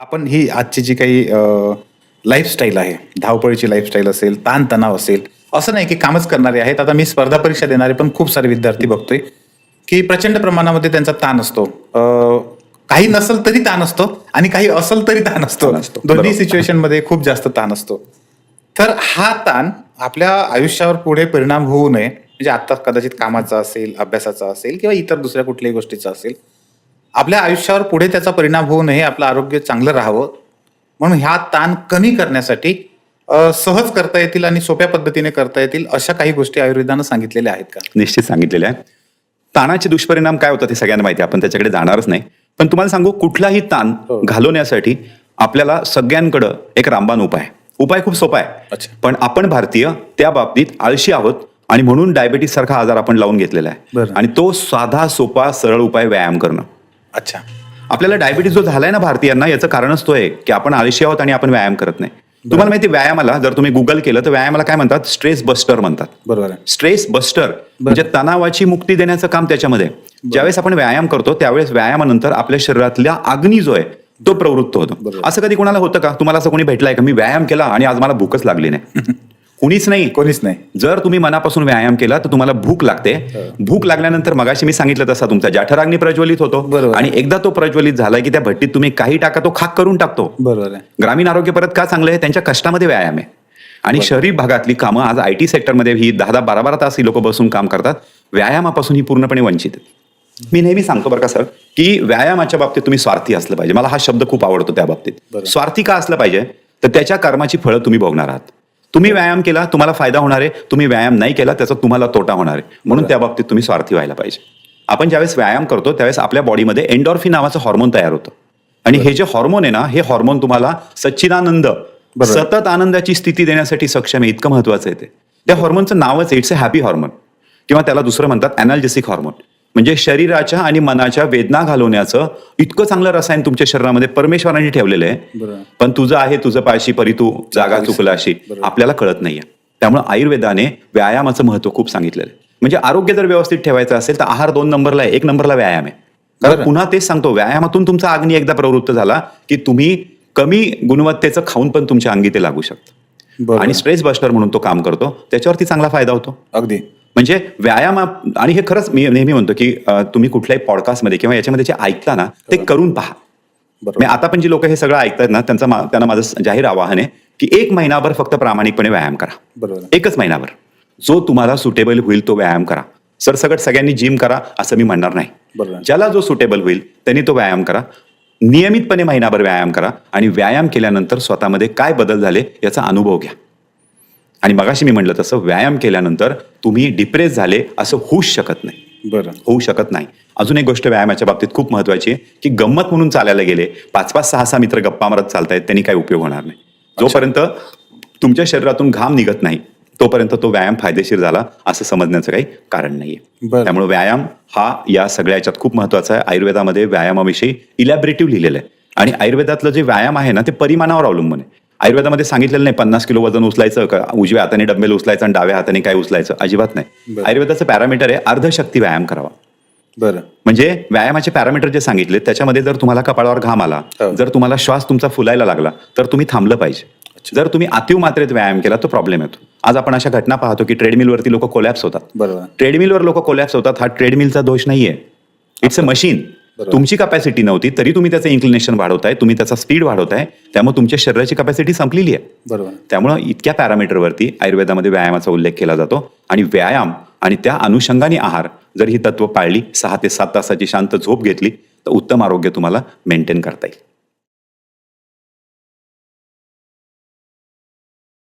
आपण ही आजची जी काही लाईफस्टाईल आहे धावपळीची लाईफस्टाईल असेल ताणतणाव असेल असं नाही की कामच करणारे आहेत. आता मी स्पर्धा परीक्षा देणारे पण खूप सारे विद्यार्थी बघतोय की प्रचंड प्रमाणामध्ये त्यांचा ताण असतो. काही नसल तरी ताण असतो आणि काही असल तरी ताण असतो. दोन्ही. सिच्युएशनमध्ये खूप जास्त ताण असतो. तर हा ताण आपल्या आयुष्यावर पुढे परिणाम होऊ नये. म्हणजे आता कदाचित कामाचा असेल अभ्यासाचा असेल किंवा इतर दुसऱ्या कुठल्याही गोष्टीचा असेल. आपल्या आयुष्यावर पुढे त्याचा परिणाम होऊ नये आपलं आरोग्य चांगलं राहावं म्हणून ह्या ताण कमी करण्यासाठी सहज करता येतील आणि सोप्या पद्धतीने करता येतील अशा काही गोष्टी आयुर्वेदानं सांगितलेल्या आहेत का निश्चित सांगितलेले आहे ताणाचे दुष्परिणाम काय होतात हे सगळ्यांना माहिती आहे आपण त्याच्याकडे जाणारच नाही पण तुम्हाला सांगू कुठलाही ताण हो. घालवण्यासाठी आपल्याला सगळ्यांकडं एक रामबाण उपाय आहे. उपाय खूप सोपा आहे. पण आपण भारतीय त्या बाबतीत आळशी आहोत आणि म्हणून डायबेटीस सारखा आजार आपण लावून घेतलेला आहे. आणि तो साधा सोपा सरळ उपाय व्यायाम करणं अच्छा. आपल्याला डायबिटीज जो झालाय ना भारतीयांना याचं कारणच तो आहे की आपण आळशी आहोत आणि आपण व्यायाम करत नाही. तुम्हाला माहिती व्यायामाला जर तुम्ही गुगल केलं तर व्यायामाला काय म्हणतात? स्ट्रेस बस्टर म्हणतात. बरोबर आहे. स्ट्रेस बस्टर म्हणजे तणावाची मुक्ती देण्याचं काम त्याच्यामध्ये. आहे. ज्यावेळेस आपण व्यायाम करतो त्यावेळेस व्यायामानंतर आपल्या शरीरातल्या अग्नी जो आहे तो प्रवृत्त होतो. असं कधी कोणाला होतं का? तुम्हाला असं कोणी भेटलाय का? मी व्यायाम केला आणि आज मला भूकच लागली नाही. कुणीच नाही. कोणीच नाही. जर तुम्ही मनापासून व्यायाम केला तर तुम्हाला भूक लागते. भूक लागल्यानंतर मगाशी मी सांगितलं तसा तुमचा जठराग्नी प्रज्वलित होतो. बरोबर. आणि एकदा तो प्रज्वलित झाला की त्या भट्टीत तुम्ही काही टाका तो खाक करून टाकतो. बरोबर आहे. ग्रामीण आरोग्य परत का चांगलं आहे? त्यांच्या कष्टामध्ये व्यायाम आहे. आणि शहरी भागातली कामं आज आय टी सेक्टरमध्ये ही दहा दहा बारा बारा तास ही लोक बसून काम करतात. व्यायामापासून ही पूर्णपणे वंचित आहेत. मी नेहमी सांगतो बरं का सर की व्यायामाच्या बाबतीत तुम्ही स्वार्थी असलं पाहिजे. मला हा शब्द खूप आवडतो त्या बाबतीत. स्वार्थी का असलं पाहिजे? तर त्याच्या कर्माची फळं तुम्ही भोगणार आहात. तुम्ही व्यायाम केला तुम्हाला फायदा होणार आहे. तुम्ही व्यायाम नाही केला त्याचा तुम्हाला तोटा होणार आहे. म्हणून त्या बाबतीत तुम्ही स्वार्थी व्हायला पाहिजे. आपण ज्यावेळेस व्यायाम करतो त्यावेळेस आपल्या बॉडीमध्ये एन्डॉर्फिन नावाचं हॉर्मोन तयार होतं. आणि हे जे हॉर्मोन आहे ना हे हॉर्मोन तुम्हाला सच्चिदानंद. सतत आनंदाची स्थिती देण्यासाठी सक्षम आहे इतकं महत्वाचं आहे ते. त्या हॉर्मोनचं नावच इट्स अ हॅपी हॉर्मोन किंवा त्याला दुसरं म्हणतात अनाल्जेसिक हॉर्मोन म्हणजे शरीराच्या आणि मनाच्या वेदना घालवण्याचं इतकं चांगलं रसायन तुमच्या शरीरामध्ये परमेश्वराने ठेवलेलं आहे. पण तुझं आहे तुझं पाशी परी तू जागा चुकलाशी आपल्याला कळत नाहीये. त्यामुळे आयुर्वेदाने व्यायामाचं महत्त्व खूप सांगितलेलं आहे. म्हणजे आरोग्य जर व्यवस्थित ठेवायचं असेल तर आहार दोन नंबरला आहे एक नंबरला व्यायाम आहे. कारण. पुन्हा तेच सांगतो व्यायामातून तुमचा अग्नी एकदा प्रवृत्त झाला की तुम्ही कमी गुणवत्तेचं खाऊन पण तुमच्या अंगी ते लागू शकतं. आणि स्ट्रेस बस्टर म्हणून तो काम करतो त्याच्यावरती चांगला फायदा होतो. अगदी. म्हणजे व्यायाम आणि हे खरंच मी नेहमी म्हणतो की तुम्ही कुठल्याही पॉडकास्टमध्ये किंवा याच्यामध्ये जे ऐकता ना ते करून पहा. म्हणजे आता पण जी लोक हे सगळं ऐकतात ना त्यांचा मा- त्यांना माझं जाहीर आवाहन आहे की एक महिनाभर फक्त प्रामाणिकपणे व्यायाम करा. बरोबर. एकच महिनाभर. जो तुम्हाला सुटेबल होईल तो व्यायाम करा. सरसकट सगळ्यांनी जिम करा असं मी म्हणणार नाही. बरोबर. ज्याला जो सुटेबल होईल त्यांनी तो व्यायाम करा. नियमितपणे महिनाभर व्यायाम करा आणि व्यायाम केल्यानंतर स्वतःमध्ये काय बदल झाले याचा अनुभव घ्या. आणि मगाशी मी म्हटलं तसं व्यायाम केल्यानंतर तुम्ही डिप्रेस झाले असं होऊच शकत नाही. बरं. होऊ शकत नाही. अजून एक गोष्ट व्यायामाच्या बाबतीत खूप महत्वाची आहे की गंमत म्हणून चालायला गेले पाच पाच सहा सहा मित्र गप्पा मारत चालतायत त्यांनी काही उपयोग होणार नाही. जोपर्यंत तुमच्या शरीरातून घाम निघत नाही तोपर्यंत तो व्यायाम फायदेशीर झाला असं समजण्याचं काही कारण नाहीये. त्यामुळे व्यायाम हा या सगळ्या याच्यात खूप महत्त्वाचा आहे. आयुर्वेदामध्ये व्यायामाविषयी इलॅबरेटिव्ह लिहिलेलं आहे. आणि आयुर्वेदातलं जे व्यायाम आहे ना ते परिमाणावर अवलंबून आहे. आयुर्वेदामध्ये सांगितलेलं नाही पन्नास किलो वजन उचलायचं का उजव्या हाताने डंबेल उचलायचं आणि डाव्या हाताने काय उचलायचं. अजिबात नाही. आयुर्वेदाचं पॅरामीटर आहे अर्धशक्ती व्यायाम करावा. बरं. म्हणजे व्यायामाचे पॅरामीटर जे सांगितले त्याच्यामध्ये जर तुम्हाला कपाळावर घाम आला हो. जर तुम्हाला श्वास तुमचा फुलायला लागला तर तुम्ही थांबलं पाहिजे. जर तुम्ही अतिव मात्रेत व्यायाम केला तर प्रॉब्लेम येतो. आज आपण अशा घटना पाहतो की ट्रेडमिलवरती लोक कोलॅप्स होतात. बरोबर. ट्रेडमिलवर लोक कोलॅप्स होतात हा ट्रेडमिलचा दोष नाहीये. It's a machine. तुमची कपॅसिटी नव्हती तरी तुम्ही त्याचं इन्क्लिनेशन वाढवताय तुम्ही त्याचा स्पीड वाढवताय त्यामुळे तुमच्या शरीराची कपॅसिटी संपलेली आहे. बरोबर. त्यामुळं इतक्या पॅरामीटरवरती आयुर्वेदामध्ये व्यायामाचा उल्लेख केला जातो आणि व्यायाम आणि त्या अनुषंगाने आहार जर ही तत्व पाळली सहा ते सात तासाची शांत झोप घेतली तर उत्तम आरोग्य तुम्हाला मेंटेन करता येईल.